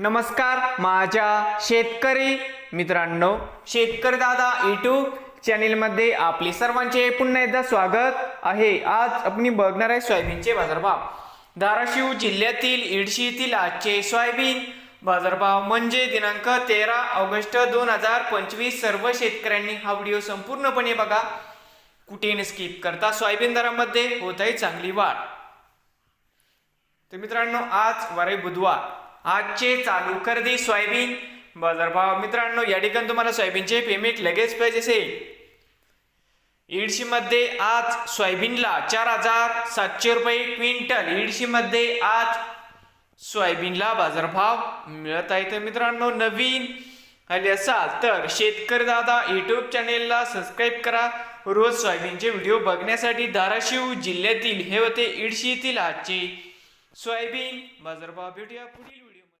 नमस्कार माझ्या शेतकरी मित्रांनो शेतकरी दादा यूट्यूब चॅनेलमध्ये आपले सर्वांचे पुन्हा एकदा स्वागत आहे. आज आपण बघणार आहे सोयाबीनचे बाजारभाव. धाराशिव जिल्ह्यातील इडशी येथील आजचे सोयाबीन बाजारभाव म्हणजे दिनांक तेरा ऑगस्ट दोन हजार पंचवीस. सर्व शेतकऱ्यांनी हा व्हिडिओ संपूर्णपणे बघा. कुठे न स्किप करता सोयाबीन दरामध्ये होत आहे चांगली वाढ. तर मित्रांनो आज वारे बुधवार. आजचे चालू खरेदी सोयाबीन. बाजारभाव मित्रांनो या ठिकाणी तुम्हाला सोयाबीनचे पेमेंट लगेच पाहिजे असेल इडशीमध्ये आज सोयाबीनला चार हजार सातशे रुपये क्विंटल. इडशीमध्ये आज सोयाबीनला बाजारभाव मिळत आहे. तर मित्रांनो नवीन आले असाल तर शेतकरी दादा युट्यूब चॅनेलला सबस्क्राईब करा. रोज सोयाबीनचे व्हिडिओ बघण्यासाठी धाराशिव जिल्ह्यातील हे होते इडशी येथील आजचे सोयाबीन बाजारभाव भेटूया पुढील